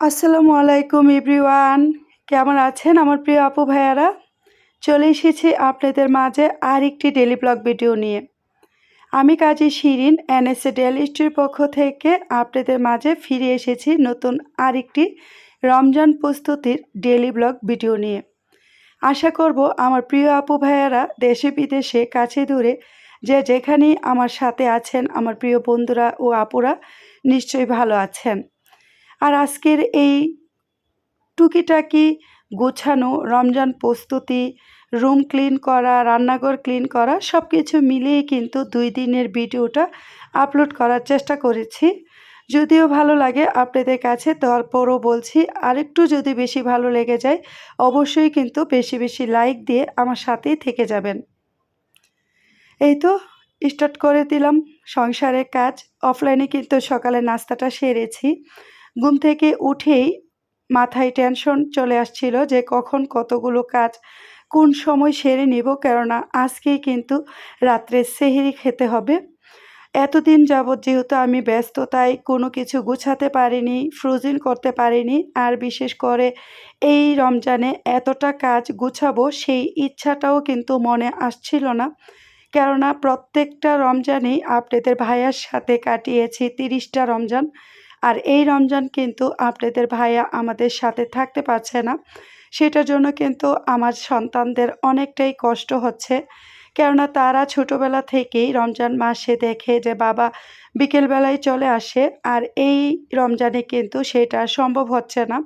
আসসালামু আলাইকুম এভরিওয়ান। কেমন আছেন আমার প্রিয় আপু ভাইয়ারা? চলে এসেছি আপনাদের মাঝে আর একটি ডেলি ব্লগ ভিডিও নিয়ে। আমি কাজী শিরিন এনএসএ ডেলি স্ট্রির পক্ষ থেকে আপনাদের মাঝে ফিরে এসেছি নতুন আরেকটি রমজান প্রস্তুতির ডেলি ব্লগ ভিডিও নিয়ে। আশা করব আমার প্রিয় আপু ভাইয়ারা দেশে বিদেশে কাছে দূরে যে যেখানেই আমার সাথে আছেন, আমার প্রিয় বন্ধুরা ও আপুরা নিশ্চয়ই ভালো আছেন। আর আজকের এই টুকিটাকি গোছানো রমজান প্রস্তুতি রুম ক্লিন করা, রান্নাঘর ক্লিন করা সব কিছু মিলিয়ে কিন্তু দুই দিনের ভিডিওটা আপলোড করার চেষ্টা করেছি। যদিও ভালো লাগে আপনাদের কাছে, তারপরও বলছি, আরেকটু যদি বেশি ভালো লেগে যায়, অবশ্যই কিন্তু বেশি বেশি লাইক দিয়ে আমার সাথেই থেকে যাবেন। এই তো স্টার্ট করে দিলাম। সংসারের কাজ অফলাইনে কিন্তু সকালে নাস্তাটা সেরেছি। ঘুম থেকে উঠেই মাথায় টেনশন চলে আসছিল যে কখন কতগুলো কাজ কোন সময় সেরে নিব, কেননা আজকেই কিন্তু রাত্রে সেহেরি খেতে হবে। এতদিন যাবৎ যেহেতু আমি ব্যস্ততায় কোনো কিছু গুছাতে পারিনি ফ্রোজিন করতে পারিনি, আর বিশেষ করে এই রমজানে এতটা কাজ গুছাবো সেই ইচ্ছাটাও কিন্তু মনে আসছিল না। কেননা প্রত্যেকটা রমজানেই আপনাদের ভাইয়ার সাথে কাটিয়েছি তিরিশটা রমজান। আর এই রমজান কিন্তু আপনাদের ভাইয়া আমাদের সাথে থাকতে পারছে না। সেটার জন্য কিন্তু আমার সন্তানদের অনেকটাই কষ্ট হচ্ছে। কেননা তারা ছোটোবেলা থেকেই রমজান মাসে দেখে যে বাবা বিকেলবেলায় চলে আসে আর এই রমজানে কিন্তু সেটা সম্ভব হচ্ছে না।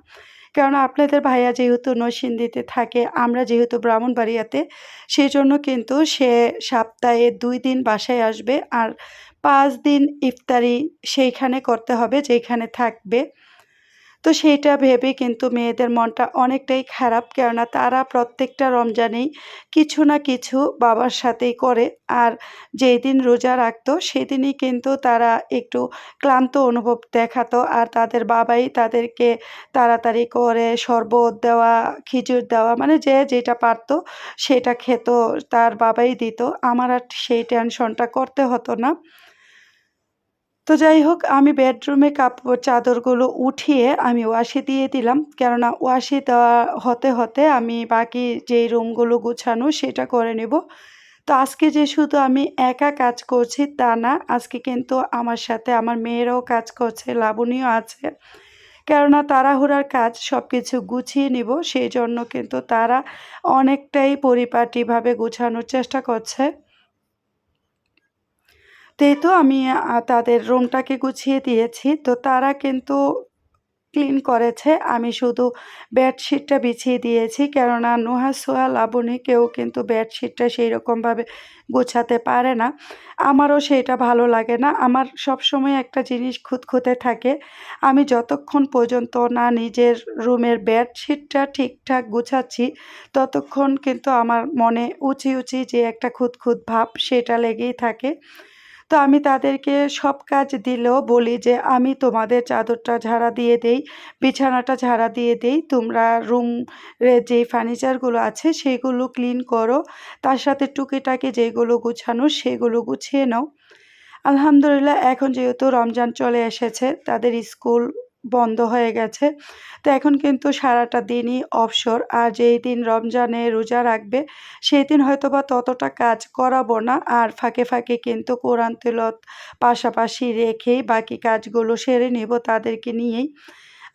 কেননা আপনাদের ভাইয়া যেহেতু নসিন্দিতে থাকে, আমরা যেহেতু ব্রাহ্মণবাড়িয়াতে সেই জন্য কিন্তু সে সপ্তাহে দুই দিন বাসায় আসবে আর পাঁচ দিন ইফতারি সেইখানে করতে হবে, যেখানে থাকবে। তো সেইটা ভেবে কিন্তু মেয়েদের মনটা অনেকটাই খারাপ, কেননা তারা প্রত্যেকটা রমজানেই কিছু না কিছু বাবার সাথেই করে। আর যেই দিন রোজা রাখতো, সেদিনই কিন্তু তারা একটু ক্লান্ত অনুভব দেখাতো। আর তাদের বাবাই তাদেরকে তাড়াতাড়ি করে শরবত দেওয়া খিচুর দেওয়া মানে যে যেটা পারতো সেটা খেত, তার বাবাই দিত। আমার আর সেই টেনশনটা করতে হতো না। তো যাই হোক আমি বেডরুমে কাপড়, চাদরগুলো উঠিয়ে আমি ওয়াশে দিয়ে দিলাম। কেননা ওয়াশে দেওয়া হতে হতে আমি বাকি যেই রুমগুলো গুছানো সেটা করে নেব। তো আজকে যে শুধু আমি একা কাজ করছি তা না, আজকে কিন্তু আমার সাথে আমার মেয়েরাও কাজ করছে লাবণীয় আছে। কেননা তাড়াহুড়ার কাজ সব কিছু গুছিয়ে নিব, সেই জন্য কিন্তু তারা অনেকটাই পরিপাটিভাবে গুছানোর চেষ্টা করছে। তো আমি তাদের রুমটাকে গুছিয়ে দিয়েছি। তো তারা কিন্তু ক্লিন করেছে। আমি শুধু বেডশিটটা বিছিয়ে দিয়েছি। কেননা নোহা সোহা লাবণী কেউ কিন্তু বেডশিটটা সেই রকমভাবে গোছাতে পারে না। আমারও সেটা ভালো লাগে না। আমার সব সময় একটা জিনিস খুঁতখুঁতে থাকে। আমি যতক্ষণ পর্যন্ত না নিজের রুমের বেডশিটটা ঠিকঠাক গুছাচ্ছি, ততক্ষণ কিন্তু আমার মনে উঁচি উঁচি যে একটা খুঁতখুত ভাব সেটা লেগেই থাকে। তো আমি তাদেরকে সব কাজ দিলেও বলি যে, আমি তোমাদের চাদরটা ঝাড়া দিয়ে দেই, বিছানাটা ঝাড়া দিয়ে দেই। তোমরা রুম যে ফার্নিচারগুলো আছে সেগুলো ক্লিন করো। তার সাথে টুকিটাকি যেগুলো গুছানো সেগুলো গুছিয়ে নাও। আলহামদুলিল্লাহ, এখন যেহেতু রমজান চলে এসেছে, তাদের স্কুল বন্ধ হয়ে গেছে। তো এখন কিন্তু সারাটা দিনই অবসর আর যেই দিন রমজানে রোজা রাখবে, সেই দিন হয়তো বা ততটা কাজ করাবো না। আর ফাঁকে ফাঁকে কিন্তু কোরআন তেলত পাশাপাশি রেখেই বাকি কাজগুলো সেরে নেব তাদেরকে নিয়েই।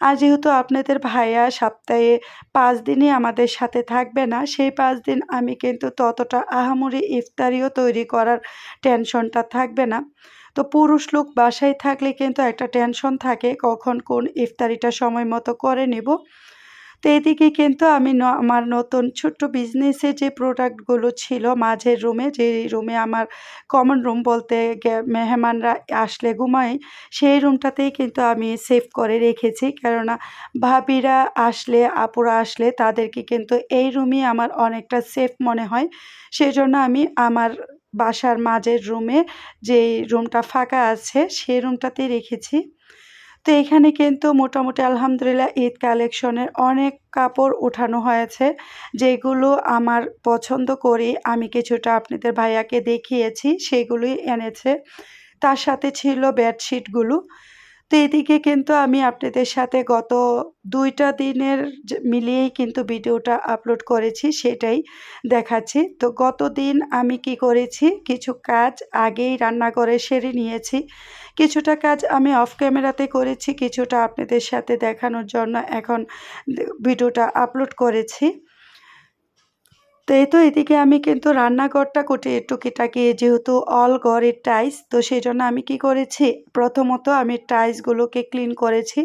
আর যেহেতু আপনাদের ভাইয়া সপ্তাহে পাঁচ দিনই আমাদের সাথে থাকবে না, সেই পাঁচ দিন আমি কিন্তু ততটা আহামরি ইফতারিও তৈরি করার টেনশনটা থাকবে না। তো পুরুষ লোক বাসায় থাকলে কিন্তু একটা টেনশন থাকে, কখন কোন ইফতারিটা সময় মতো করে নেব। তো এদিকে কিন্তু আমি আমার নতুন ছোট্ট বিজনেসে যে প্রোডাক্টগুলো ছিল মাঝের রুমে যে রুমে আমার কমন রুম বলতে মেহমানরা আসলে ঘুমাই সেই রুমটাতেই কিন্তু আমি সেভ করে রেখেছি। কেননা ভাবিরা আসলে, আপুরা আসলে তাদেরকে কিন্তু এই রুমই আমার অনেকটা সেফ মনে হয়। সেই জন্য আমি আমার বাসার মাঝের রুমে যেই রুমটা ফাঁকা আছে, সেই রুমটাতেই রেখেছি। তো এখানে কিন্তু মোটামুটি আলহামদুলিল্লাহ ঈদ কালেকশনের অনেক কাপড় উঠানো হয়েছে, যেগুলো আমার পছন্দ করি আমি কিছুটা আপনাদের ভাইয়াকে দেখিয়েছি, সেগুলোই এনেছে। তার সাথে ছিল বেডশিটগুলো। তো এদিকে কিন্তু আমি আপনাদের সাথে গত দুইটা দিনের মিলিয়েই কিন্তু ভিডিওটা আপলোড করেছি, সেটাই দেখাচ্ছি। তো গত দিন আমি কি করেছি, কিছু কাজ আগেই রান্না করে সেরে নিয়েছি। কিছুটা কাজ আমি অফ ক্যামেরাতে করেছি, কিছুটা আপনাদের সাথে দেখানোর জন্য এখন ভিডিওটা আপলোড করেছি। তো এই তো এদিকে আমি কিন্তু রান্নাঘরটা কুটি, টুকিটাকি যেহেতু অল ঘরের টাইস তো সেই জন্য আমি কি করেছি? প্রথমত আমি টাইসগুলোকে ক্লিন করেছি।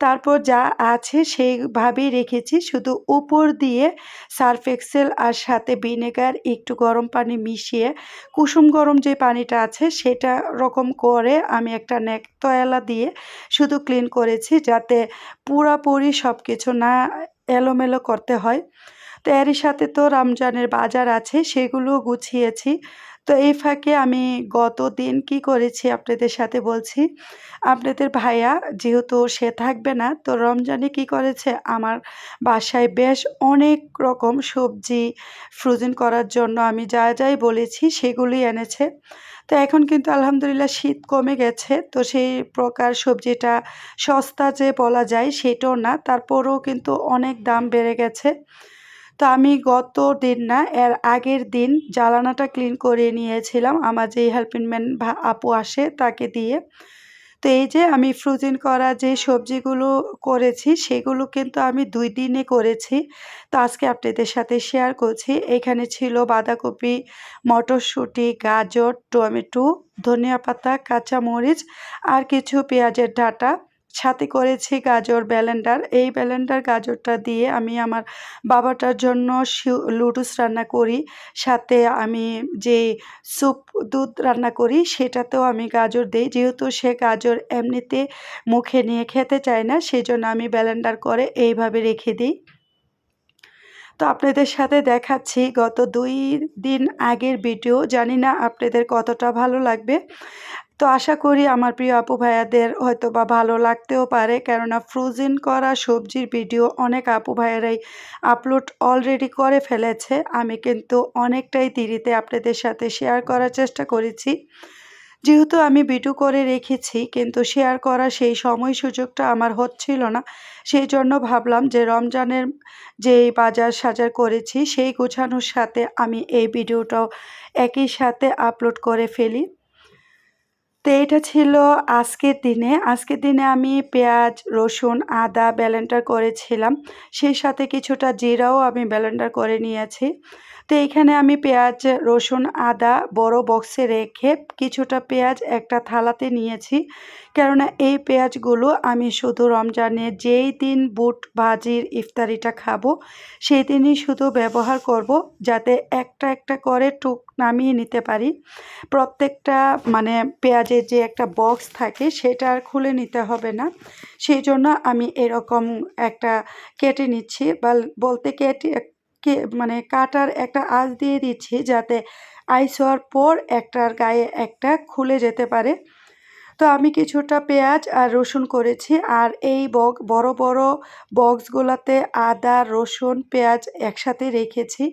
তারপর যা আছে সেইভাবেই রেখেছি। শুধু উপর দিয়ে সার্ফ এক্সেল আর সাথে ভিনেগার একটু গরম পানি মিশিয়ে, কুসুম গরম যে পানিটা আছে সেটা রকম করে আমি একটা নেক তয়ালা দিয়ে শুধু ক্লিন করেছি যাতে পুরাপুরি সব কিছু না এলোমেলো করতে হয়। তো এরই সাথে তো রমজানের বাজার আছে, সেগুলোও গুছিয়েছি। তো এই ফাঁকে আমি গত দিন কি করেছি আপনাদের সাথে বলছি। আপনাদের ভাইয়া যেহেতু সে থাকবে না, তো রমজানে কি করেছে? আমার বাসায় বেশ অনেক রকম সবজি ফ্রোজেন করার জন্য আমি যা যাই বলেছি সেগুলি এনেছে। তো এখন কিন্তু আলহামদুলিল্লাহ শীত কমে গেছে, তো সেই প্রকার সবজিটা সস্তা যে বলা যায় সেটাও না, তারপরেও কিন্তু অনেক দাম বেড়ে গেছে। তো আমি গত দিন না, এর আগের দিন জ্বালানাটা ক্লিন করে নিয়েছিলাম। আমার যেই হেল্পিং ম্যান আপু আসে তাকে দিয়ে। তো এই যে আমি ফ্রোজেন করা যে সবজিগুলো করেছি, সেগুলো কিন্তু আমি দুই দিনে করেছি। তো আজকে আপনাদের সাথে শেয়ার করছি। এখানে ছিল বাঁধাকপি, মটরশুঁটি, গাজর, টমেটো, ধনিয়া পাতা, কাঁচামরিচ আর কিছু পেঁয়াজের ডাঁটা। সাথে করেছি গাজর ব্যালেন্ডার। এই ব্যালেন্ডার গাজরটা দিয়ে আমি আমার বাবাটার জন্য লুডুস রান্না করি। সাথে আমি যে স্যুপ, দুধ রান্না করি, সেটাতেও আমি গাজর দিই। যেহেতু সে গাজর এমনিতে মুখে নিয়ে খেতে চায় না, সেজন্য আমি ব্যালেন্ডার করে এইভাবে রেখে দিই। তো আপনাদের সাথে দেখাচ্ছি গত দুই দিন আগের ভিডিও। জানি না আপনাদের কতটা ভালো লাগবে। তো আশা করি আমার প্রিয় আপু ভাইয়াদের হয়তো বা ভালো লাগতেও পারে। কেননা ফ্রোজেন করা সবজির ভিডিও অনেক আপু ভাইয়ারাই আপলোড অলরেডি করে ফেলেছে। আমি কিন্তু অনেকটাই দেরিতে আপনাদের সাথে শেয়ার করার চেষ্টা করেছি। যেহেতু আমি ভিডিও করে রেখেছি, কিন্তু শেয়ার করার সেই সময় সুযোগটা আমার হচ্ছিল না। সেই জন্য ভাবলাম যে রমজানের যেই বাজার সাজার করেছি, সেই গোছানোর সাথে আমি এই ভিডিওটাও একই সাথে আপলোড করে ফেলি। তো এটা ছিল আজকের দিনে। আজকের দিনে আমি পেঁয়াজ, রসুন, আদা ব্যালেন্ডার করেছিলাম। সেই সাথে কিছুটা জিরাও আমি ব্যালেন্ডার করে নিয়েছি। তো এইখানে আমি পেঁয়াজ, রসুন, আদা বড় বক্সে রেখে কিছুটা পেঁয়াজ একটা থালাতে নিয়েছি। কেননা এই পেঁয়াজগুলো আমি শুধু রমজানে যেই দিন বুট ভাজির ইফতারিটা খাব, সেই দিনই শুধু ব্যবহার করব, যাতে একটা একটা করে টুক নামিয়ে নিতে পারি। প্রত্যেকটা মানে পেঁয়াজের যে একটা বক্স থাকে সেটা আর খুলে নিতে হবে না। সেই জন্য আমি এরকম একটা কেটে নিচ্ছি বা বলতে কেটে, কে মানে কাটার একটা আঁচ দিয়ে দিচ্ছি যাতে আইস হওয়ার পর একটার গায়ে একটা খুলে যেতে পারে। তো আমি কিছুটা পেঁয়াজ আর রসুন করেছি আর এই বক, বড় বড় বক্সগুলোতে আদা, রসুন, পেঁয়াজ একসাথে রেখেছি।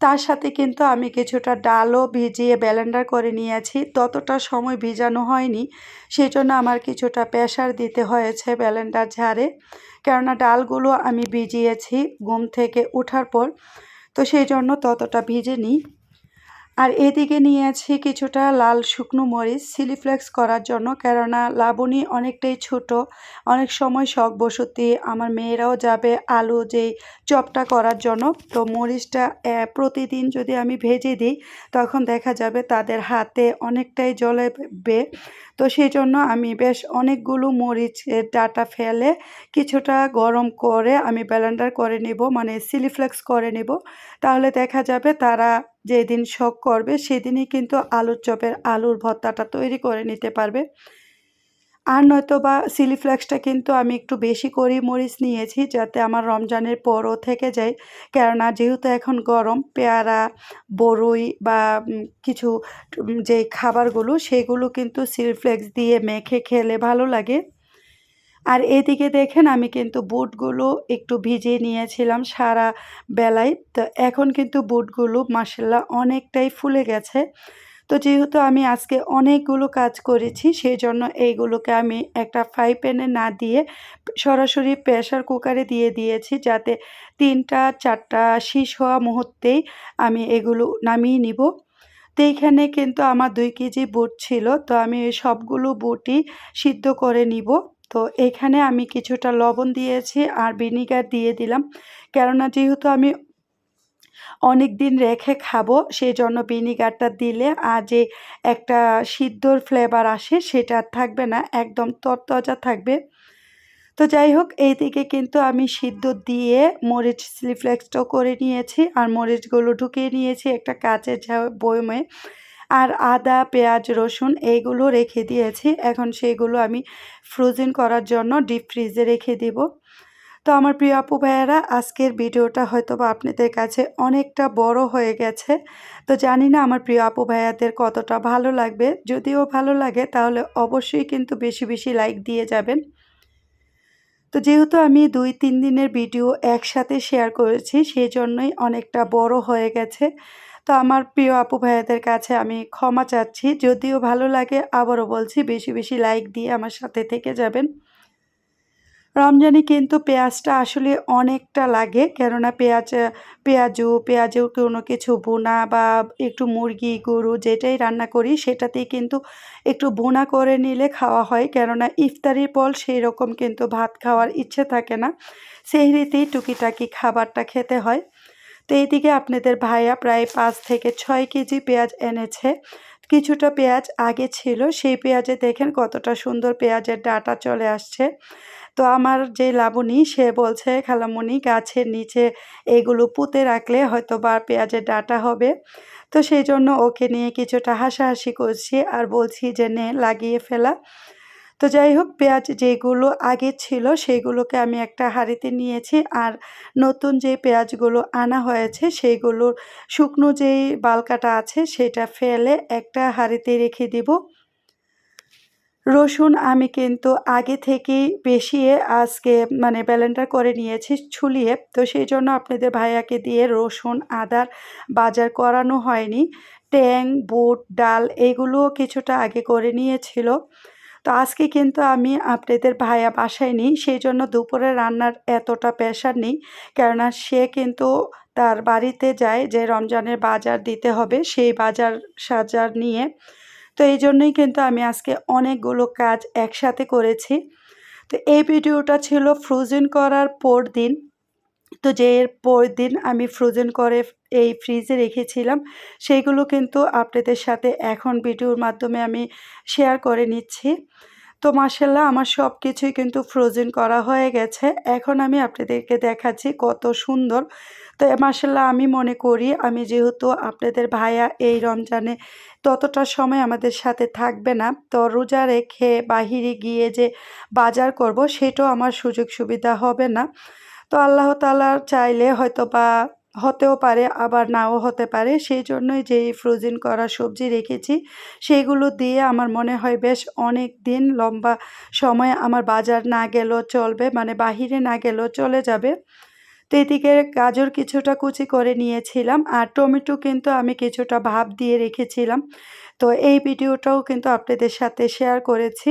তার সাথে কিন্তু আমি কিছুটা ডালও ভিজিয়ে ব্যালেন্ডার করে নিয়েছি। ততটা সময় ভিজানো হয়নি সেই জন্য আমার কিছুটা প্রেশার দিতে হয়েছে ব্যালেন্ডার ঝাড়ে। কেননা ডালগুলো আমি ভিজিয়েছি ঘুম থেকে ওঠার পর, তো সেই জন্য ততটা ভিজে নিই আর এদিকে নিয়ে আছে কিছুটা লাল শুকনো মরিচ সিলিফ্লেক্স করার জন্য। কেননা লাবণী অনেকটাই ছোট, অনেক সময় শখ বসতি আমার মেয়েরাও যাবে আলু যেই চপটা করার জন্য। তো মরিচটা প্রতিদিন যদি আমি ভেজে দিই, তখন দেখা যাবে তাদের হাতে অনেকটাই জলে বে তো সেই জন্য আমি বেশ অনেকগুলো মরিচ ডাটা ফেলে কিছুটা গরম করে আমি ব্যালেন্ডার করে নিব মানে সিলিফ্লেক্স করে নিব। তাহলে দেখা যাবে তারা যেদিন শখ করবে, সেদিনই কিন্তু আলুর চপের আলুর ভর্তাটা তৈরি করে নিতে পারবে। আর নয়তো বা সিলি ফ্লেক্সটা কিন্তু আমি একটু বেশি করে মরিচ নিয়েছি যাতে আমার রমজানের পরও থেকে যায়। কেননা যেহেতু এখন গরম, পেয়ারা, বরুই বা কিছু যে খাবারগুলো সেগুলো কিন্তু সিলি ফ্লেক্স দিয়ে মেখে খেলে ভালো লাগে। আর এদিকে দেখেন আমি কিন্তু বুটগুলো একটু ভিজিয়ে নিয়েছিলাম সারা বেলায়। তো এখন কিন্তু বুটগুলো মাসাল্লাহ অনেকটাই ফুলে গেছে। তো যেহেতু আমি আজকে অনেকগুলো কাজ করেছি সেই জন্য এইগুলোকে আমি একটা ফ্রাই প্যানে না দিয়ে সরাসরি প্রেশার কুকারে দিয়ে দিয়েছি, যাতে তিনটা, চারটা শীষ হওয়া মুহূর্তেই আমি এগুলো নামিয়ে নিব। তো এইখানে কিন্তু আমার দুই কেজি বুট ছিল, তো আমি সবগুলো বুটই সিদ্ধ করে নিব। তো এখানে আমি কিছুটা লবণ দিয়েছি আর ভিনিগার দিয়ে দিলাম। কেননা যেহেতু আমি অনেক দিন রেখে খাব সেই জন্য ভিনিগারটা দিলে আর যে একটা সিদ্ধর ফ্লেভার আসে সেটা থাকবে না, একদম তরতাজা থাকবে। তো যাই হোক এই দিকে কিন্তু আমি সিদ্ধ দিয়ে মরিচ স্লিফ্লেক্সটাও করে নিয়েছি আর মরিচগুলো ঢুকিয়ে নিয়েছি একটা কাচের বয়মে। আর আদা, পেঁয়াজ, রসুন এইগুলো রেখে দিয়েছি, এখন সেগুলো আমি ফ্রোজেন করার জন্য ডিপ ফ্রিজে রেখে দিব। তো আমার প্রিয় আপু ভাইয়ারা, আজকের ভিডিওটা হয়তো বা আপনাদের কাছে অনেকটা বড় হয়ে গেছে। তো জানি না আমার প্রিয় আপু ভাইয়াদের কতটা ভালো লাগবে। যদিও ভালো লাগে, তাহলে অবশ্যই কিন্তু বেশি বেশি লাইক দিয়ে যাবেন। তো যেহেতু আমি দুই তিন দিনের ভিডিও একসাথে শেয়ার করেছি সেই জন্যই অনেকটা বড় হয়ে গেছে। তো আমার প্রিয় আপু ভাইয়াদের কাছে আমি ক্ষমা চাচ্ছি। যদিও ভালো লাগে, আবারও বলছি, বেশি বেশি লাইক দিয়ে আমার সাথে থেকে যাবেন। রমজানে কিন্তু পেঁয়াজটা আসলে অনেকটা লাগে। কেননা পেঁয়াজ, পেঁয়াজু, পেঁয়াজেও কোনো কিছু বোনা বা একটু মুরগি, গরু যেটাই রান্না করি সেটাতেই কিন্তু একটু বোনা করে নিলে খাওয়া হয়। কেননা ইফতারির পর সেই রকম কিন্তু ভাত খাওয়ার ইচ্ছে থাকে না। সেই রীতিই টুকিটাকি খাবারটা খেতে হয়। তো এইদিকে আপনাদের ভাইয়া প্রায় পাঁচ থেকে ছয় কেজি পেঁয়াজ এনেছে। কিছুটা পেঁয়াজ আগে ছিল। সেই পেঁয়াজে দেখেন কতটা সুন্দর পেঁয়াজের ডাটা চলে আসছে। তো আমার যে লাবণী, সে বলছে, খালামণি, গাছের নিচে এগুলো পুঁতে রাখলে হয়তো বা পেঁয়াজের ডাটা হবে। তো সেই জন্য ওকে নিয়ে কিছুটা হাসাহাসি করছি আর বলছি যে, নে, লাগিয়ে ফেলা। তো যাই হোক, পেঁয়াজ যেগুলো আগে ছিল, সেগুলোকে আমি একটা হাঁড়িতে নিয়েছি আর নতুন যে পেঁয়াজগুলো আনা হয়েছে সেইগুলোর শুকনো যেই বালকাটা আছে, সেটা ফেলে একটা হাঁড়িতে রেখে দিব। রসুন আমি কিন্তু আগে থেকেই বেশিয়ে আজকে মানে ব্যালেন্ডার করে নিয়েছি ছুলিয়ে। তো সেই জন্য আপনাদের ভাইয়াকে দিয়ে রসুন, আদার বাজার করানো হয়নি। ট্যাং, বুট, ডাল এগুলো কিছুটা আগে করে নিয়েছিল। তো আজকে কিন্তু আমি আপনাদের ভাইয়া বাসায় নিই, সেই জন্য দুপুরে রান্নার এতটা প্রেশার নেই। কেননা সে কিন্তু তার বাড়িতে যায় যে রমজানের বাজার দিতে হবে, সেই বাজার সাজার নিয়ে। তো এই জন্যই কিন্তু আমি আজকে অনেকগুলো কাজ একসাথে করেছি। তো এই ভিডিওটা ছিল ফ্রোজেন করার পর দিন তো যে এর পর দিন আমি ফ্রোজেন করে এই ফ্রিজে রেখেছিলাম, সেইগুলো কিন্তু আপনাদের সাথে এখন ভিডিওর মাধ্যমে আমি শেয়ার করে নিচ্ছি। তো মাসাল্লাহ আমার সব কিছুই কিন্তু ফ্রোজেন করা হয়ে গেছে। এখন আমি আপনাদেরকে দেখাচ্ছি কত সুন্দর। তো মাসাল্লাহ আমি মনে করি, আমি যেহেতু আপনাদের ভাইয়া এই রমজানে ততটা সময় আমাদের সাথে থাকবে না, তো রোজা রেখে বাহিরে গিয়ে যে বাজার করব, সেটাও আমার সুযোগ সুবিধা হবে না। তো আল্লাহ তালার চাইলে হয়তো বা হতেও পারে, আবার নাও হতে পারে। সেই জন্যই যে ফ্রোজেন করা সবজি রেখেছি সেইগুলো দিয়ে আমার মনে হয় বেশ অনেক দিন লম্বা সময় আমার বাজার না গেলেও চলবে মানে বাহিরে না গেলেও চলে যাবে। তো এদিকে গাজর কিছুটা কুচি করে নিয়েছিলাম আর টমেটো কিন্তু আমি কিছুটা ভাব দিয়ে রেখেছিলাম। তো এই ভিডিওটাও কিন্তু আপনাদের সাথে শেয়ার করেছি।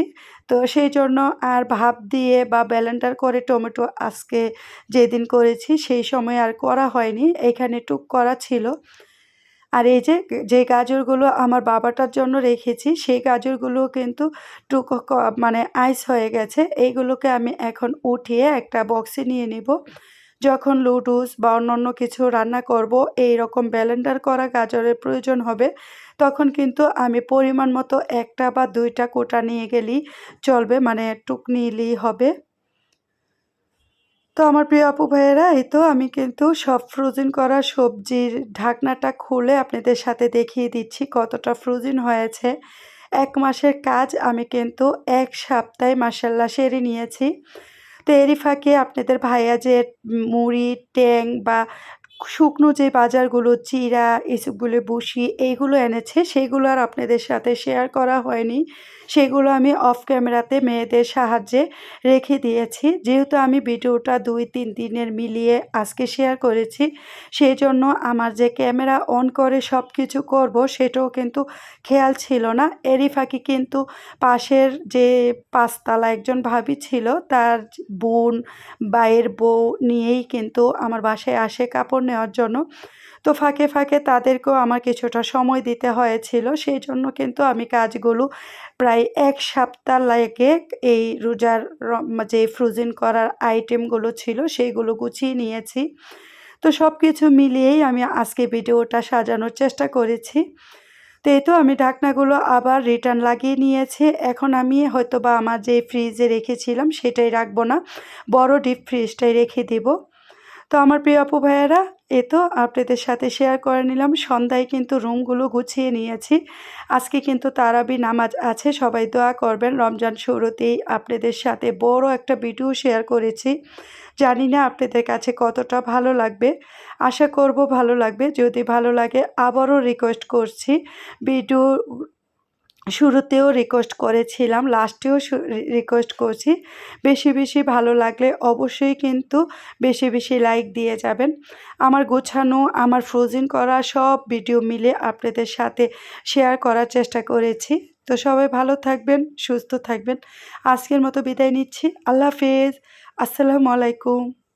তো সেই জন্য আর ভাব দিয়ে বা ব্যালেন্ডার করে টমেটো আজকে যেদিন করেছি সেই সময় আর করা হয়নি, এখানে টুক করা ছিল। আর এই যে যে গাজরগুলো আমার বাবাটার জন্য রেখেছি, সেই গাজরগুলো কিন্তু টুক মানে আইস হয়ে গেছে। এইগুলোকে আমি এখন উঠিয়ে একটা বক্সে নিয়ে নিব। যখন লুডুস বা অন্যান্য কিছু রান্না করব, এই রকম ব্যালেন্ডার করা গাজরের প্রয়োজন হবে, তখন কিন্তু আমি পরিমাণ মতো একটা বা দুইটা কোটা নিয়ে গেলেই চলবে মানে টুক নিলেই হবে। তো আমার প্রিয় আপু ভাইয়েরা, এই তো আমি কিন্তু সব ফ্রোজেন করা সবজির ঢাকনাটা খুলে আপনাদের সাথে দেখিয়ে দিচ্ছি কতটা ফ্রোজেন হয়েছে। এক মাসের কাজ আমি কিন্তু এক সপ্তাহে মাসাল্লা সেরে নিয়েছি। তো এরই ফাঁকে আপনাদের ভাইয়া যে মুড়ি ট্যাং বা শুকনো যে বাজারগুলো, চিরা এসবগুলো বসি এইগুলো এনেছে, সেইগুলো আর আপনাদের সাথে শেয়ার করা হয়নি। সেগুলো আমি অফ ক্যামেরাতে মেয়েদের সাহায্যে রেখে দিয়েছি। যেহেতু আমি ভিডিওটা দুই, তিন দিনের মিলিয়ে আজকে শেয়ার করেছি সেই জন্য আমার যে ক্যামেরা অন করে সব কিছু করব, সেটাও কিন্তু খেয়াল ছিল না। এরই ফাঁকি কিন্তু পাশের যে পাঁচতলা একজন ভাবি ছিল, তার বোন বাইয়ের বউ নিয়েই কিন্তু আমার বাসায় আসে কাপড় নেওয়ার জন্য। তো ফাঁকে ফাঁকে তাদেরকেও আমার কিছুটা সময় দিতে হয়েছিল। সেই জন্য কিন্তু আমি কাজগুলো প্রায় এক সপ্তাহ লাগে এই রোজার যে ফ্রোজেন করার আইটেমগুলো ছিল সেইগুলো গুছিয়ে নিয়েছি। তো সব কিছু মিলিয়েই আমি আজকে ভিডিওটা সাজানোর চেষ্টা করেছি। তো এই তো আমি ঢাকনাগুলো আবার রিটার্ন লাগিয়ে নিয়েছি। এখন আমি হয়তো বা আমার যে ফ্রিজে রেখেছিলাম সেটাই রাখব না। বড় ডিপ ফ্রিজটাই রেখে দিব। তো আমার প্রিয় আপু ভাইয়েরা, এ তো আপনাদের সাথে শেয়ার করে নিলাম। সন্ধ্যায় কিন্তু রুমগুলো গুছিয়ে নিয়েছি। আজকে কিন্তু তারাবি নামাজ আছে, সবাই দোয়া করবেন। রমজান শুরুতেই আপনাদের সাথে বড় একটা ভিডিও শেয়ার করেছি। জানি না আপনাদের কাছে কতটা ভালো লাগবে। আশা করব ভালো লাগবে। যদি ভালো লাগে আবারও রিকোয়েস্ট করছি। ভিডিও শুরুতেও রিকোয়েস্ট করেছিলাম লাস্টেও রিকোয়েস্ট করছি। বেশি বেশি ভালো লাগলে অবশ্যই কিন্তু বেশি বেশি লাইক দিয়ে যাবেন। আমার গোছানো, আমার ফ্রোজেন করা সব ভিডিও মিলে আপনাদের সাথে শেয়ার করার চেষ্টা করেছি। তো সবাই ভালো থাকবেন, সুস্থ থাকবেন। আজকের মতো বিদায় নিচ্ছি। আল্লাহ হাফেজ। আসসালামু আলাইকুম।